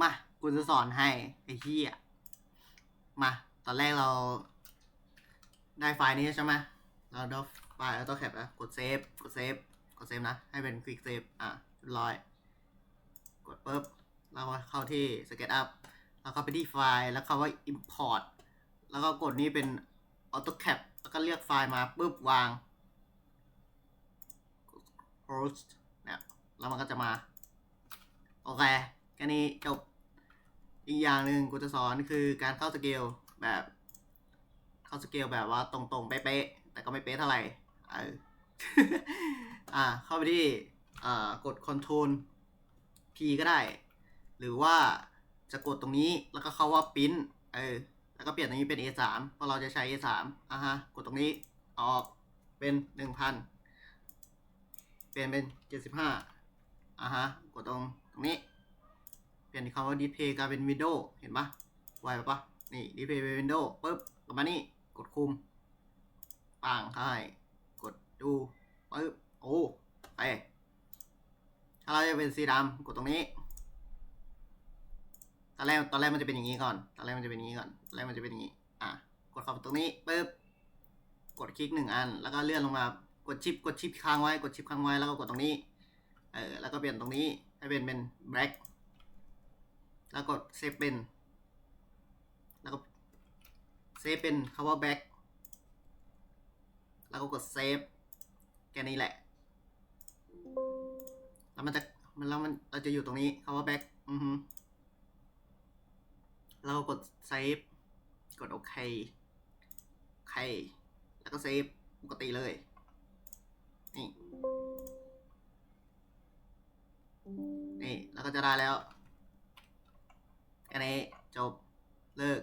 มากูจะสอนให้ ไอ้เหี้ยมา ตอนแรกเรา ได้ไฟล์นี้ใช่ไหมเราได้ไฟล์ AutoCAD แล้วกดเซฟกดเซฟกดเซฟนะ ให้เป็น Quick Save อะเรียบร้อย กดปุ๊บเราก็เข้าที่ SketchUp แล้วก็ไปที่ไฟล์แล้วคำว่า Import แล้วก็กดนี้เป็น AutoCAD แล้วก็เลือกไฟล์มาปุ๊บวาง host เนี่ยแล้วมันก็จะมา โอเคแค่นี้จบ อีกอย่างหนึ่งกูจะสอนคือการเข้าสเกลแบบ เข้าสเกลแบบว่าตรงๆเป๊ะๆแต่ก็ไม่เป๊ะเท่าไหร่เอออ่า เข้าไปที่อ่ากด Ctrl P ก็ได้ หรือว่าจะกดตรงนี้แล้วก็เข้าว่า Print เออแล้วก็เปลี่ยนตรงนี้เป็น A3 เพราะเราจะใช้ A3 อะฮะ กดตรงนี้ออกเป็น1,000เปลี่ยนเป็น75อะฮะ กดตรงตรงนี้ ปลี่ยนคำว่า display กลายเป็น window เห็นปะไวปะนี่ display เป็น window ปุ๊บกลับมานี่ กดคุมปังเข้าให้กดดูปุ๊บโอ้ไปถ้าเราจะเป็นสีดำกดตรงนี้ ตอนแรกตอนแรกมันจะเป็นอย่างนี้ก่อน ตอนแรกมันจะเป็นอย่างนี้ก่อน ตอนแรกมันจะเป็นอย่างนี้ อะ กดเข้าไปตรงนี้ปุ๊บ กดคลิกหนึ่งอัน แล้วก็เลื่อนลงมา กดชิป กดชิปค้างไว้ กดชิปค้างไว้ แล้วก็กดตรงนี้ เออ แล้วก็เปลี่ยนตรงนี้ ให้เป็นเป็น black เซฟเป็น แล้วก็เซฟเป็นคำว่า back แล้วก็กดเซฟแค่นี้แหละ แล้วมันจะมันแล้วมันเราจะอยู่ตรงนี้คำว่า back อือฮึแล้วก็กดเซฟกดโอเคโอเค แล้วก็เซฟปกติเลย นี่ นี่ แล้วก็จะได้แล้ว แค่นี้จบเลิก